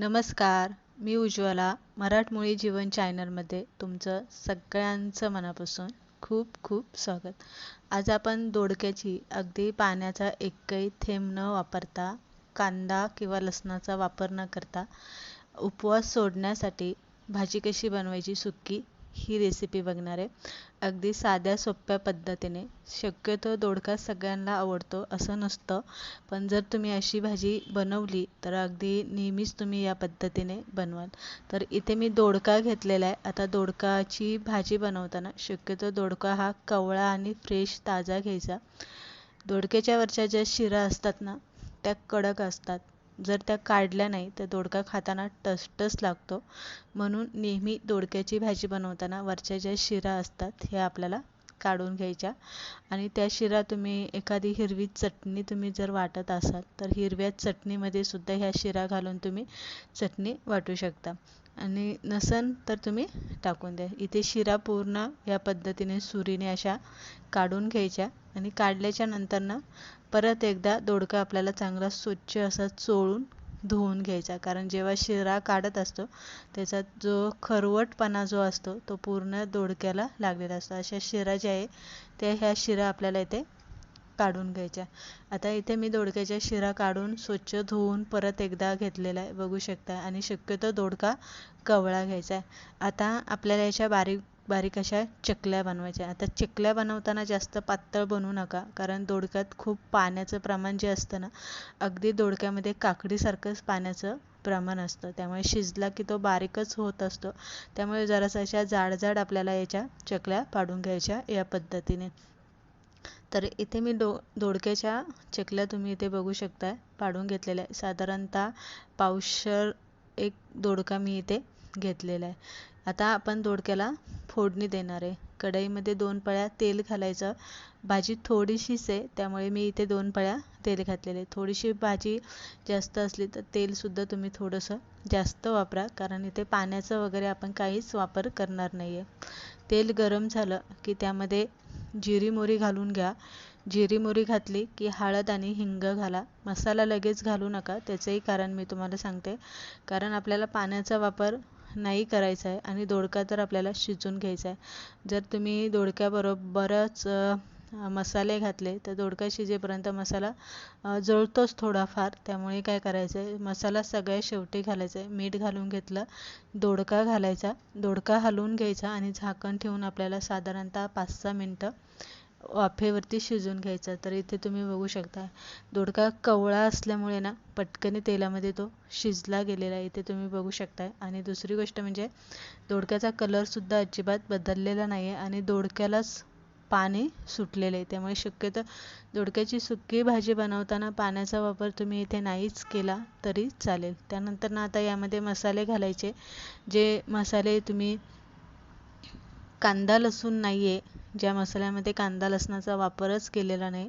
नमस्कार मी उज्ज्वला मराठमोळी जीवन चॅनलमध्ये तुमचं सगळ्यांचं मनापासून खूप खूप स्वागत. आज आपण दोडक्याची अगदी पाण्याचा एकही थेंब न वापरता कांदा किंवा लसणाचा वापर न करता उपवास सोडण्यासाठी भाजी कशी बनवायची सुक्की ही रेसिपी बघणार आहे. अगदी साध्या सोप्या पद्धतीने. शक्यतो दोडका सगळ्यांना आवडतो असं नसतं. पण जर तुम्ही अशी भाजी बनवली तर अगदी नेहमीच तुम्ही या पद्धतीने बनवाल. तर इथे मी दोडका घेतलेला आहे. आता दोडकाची भाजी बनवताना शक्यतो दोडका हा कवळा आणि फ्रेश ताजा घ्यायचा. दोडक्याच्या वरच्या ज्या शिरा असतात ना त्या कडक असतात. जर त्या काढल्या नाही तर दोडका खाताना टसटस लागतो. म्हणून नेहमी दोडक्याची भाजी बनवताना वरच्या ज्या शिरा असतात ह्या आपल्याला काढून घ्यायच्या. आणि त्या शिरा तुम्ही एखादी हिरवी चटणी तुम्ही जर वाटत असाल तर हिरव्या चटणीमध्ये सुद्धा ह्या शिरा घालून तुम्ही चटणी वाटू शकता. आणि नसन तर तुम्ही टाकून द्या. इथे शिरा पूर्ण या पद्धतीने सुरीने अशा काढून घ्यायच्या. आणि काढल्याच्या नंतरनं परत एकदा दोडका आपल्याला चांगला स्वच्छ असा चोळून धुवून घ्यायचा. कारण जेव्हा शिरा काढत असतो त्याचा जो खरवटपणा जो असतो तो पूर्ण दोडक्याला लागलेला असतो. अशा शिरा ज्या आहे त्या ह्या शिरा आपल्याला इथे काढून घ्यायच्या. आता इथे मी दोडक्याच्या शिरा काढून स्वच्छ धुवून परत एकदा घेतलेला आहे बघू शकता. आणि शक्यतो दोडका कवळा घ्यायचा आहे. आता आपल्याला याच्या बारीक बारीक अशा चकल्या बनवायच्या. आता चकल्या बनवताना जास्त पातळ बनवू नका कारण दोडक्यात खूप पाण्याचं प्रमाण जे असतं ना अगदी दोडक्यामध्ये काकडीसारखंच पाण्याचं प्रमाण असतं. त्यामुळे शिजला की तो बारीकच होत असतो. त्यामुळे जरासा अशा जाड जाड आपल्याला याच्या चकल्या पाडून घ्यायच्या या पद्धतीने. तर इथे मी डो दोडक्याच्या चकल्या तुम्ही इथे बघू शकता पाडून घेतलेल्या आहे साधारणतः पावशर एक दोडका मी इथे घेतलेला आहे. आता आपण दोडक्याला फोडणी देणार आहे. कढईमध्ये दोन पळ्या तेल घालायचं. भाजी थोडीशीच आहे त्यामुळे मी इथे दोन पळ्या तेल घातलेले. थोडीशी भाजी जास्त असली तर तेलसुद्धा तुम्ही थोडंसं जास्त वापरा कारण इथे पाण्याचं वगैरे आपण काहीच वापर करणार नाही आहे तेल गरम झालं की त्यामध्ये जिरी मोरी घालून घ्या. जिरी मोरी घातली की हळद आणि हिंग घाला. मसाला लगेच घालू नका त्याचंही कारण मी तुम्हाला सांगते. कारण आपल्याला पाण्याचा वापर नाही करायचा आहे आणि दोडका तर आपल्याला शिजून घ्यायचा आहे जर तुम्ही दोडक्याबरोबरच मसाले घातले तर दोडका शिजेपर्यंत मसाला जळतोच थोडाफार. त्यामुळे काय करायचं आहे मसाला सगळ्या शेवटी घालायचा आहे मीठ घालून घेतलं दोडका घालायचा. दोडका हलवून घ्यायचा आणि झाकण ठेवून आपल्याला साधारणतः पाच सहा मिनटं वाफेवरती शिजून घ्यायचा. तर इथे तुम्ही बघू शकता दोडका कवळा असल्यामुळे ना पटकन तेलामध्ये तो शिजला गेलेला आहे. इथे तुम्ही बघू शकता. आणि दुसरी गोष्ट म्हणजे दोडक्याचा कलरसुद्धा अजिबात बदललेला नाही आहे आणि दोडक्यालाच पाणी सुटलेले आहे. त्यामुळे शक्यतो दोडक्याची सुकी भाजी बनवताना पाण्याचा वापर तुम्ही इथे नाहीच केला तरी चालेल. त्यानंतर ना आता यामध्ये मसाले घालायचे. जे मसाले तुम्ही कांदा लसूण नाही आहे ज्या मसाल्यामध्ये कांदा लसणाचा वापरच केलेला नाही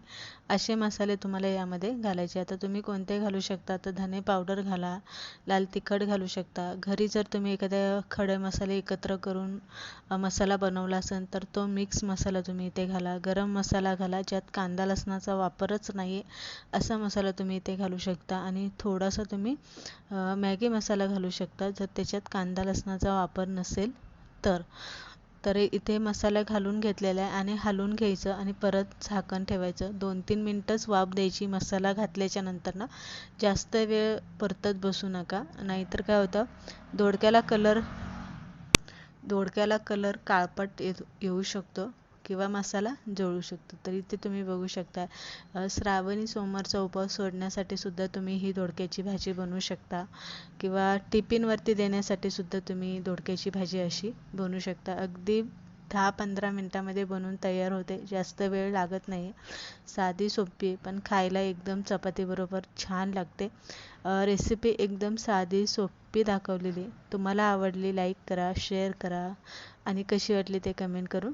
असे मसाले तुम्हाला यामध्ये घालायचे आता तुम्ही कोणते घालू शकता? तर धने पावडर घाला लाल तिखट घालू शकता. घरी जर तुम्ही एखाद्या खडे मसाले एकत्र करून मसाला बनवला असेल तर तो मिक्स मसाला तुम्ही इथे घाला. गरम मसाला घाला ज्यात कांदा लसणाचा वापरच नाही आहे असा मसाला तुम्ही इथे घालू शकता. आणि थोडासा तुम्ही मॅगी मसाला घालू शकता जर त्याच्यात कांदा लसणाचा वापर नसेल तर. तर इथे मसाला घालून घेतलेला आहे आणि हलवून घ्यायचं आणि परत झाकण ठेवायचं. दोन तीन मिनटंच वाफ द्यायची मसाला घातल्याच्या नंतर ना जास्त वेळ परतत बसू नका. नाहीतर काय होतं दोडक्याला कलर दोडक्याला कलर काळपट येऊ शकतो. किंवा मसाला जळू शकतो. तर इथे तुम्ही बघू शकता श्रावणी सोमवारचा उपवास सोडण्यासाठी सुद्धा तुम्ही ही दोडक्याची भाजी बनवू शकता किंवा टिफिनवरती देण्यासाठी सुद्धा तुम्ही दोडक्याची भाजी अशी बनवू शकता. अगदी दहा पंधरा मिनटामध्ये बनवून तयार होते. जास्त वेळ लागत नाही साधी सोपी पण खायला एकदम चपातीबरोबर छान लागते. रेसिपी एकदम साधी सोपी दाखवलेली. तुम्हाला आवडली लाईक करा शेअर करा. आणि कशी वाटली ते कमेंट करून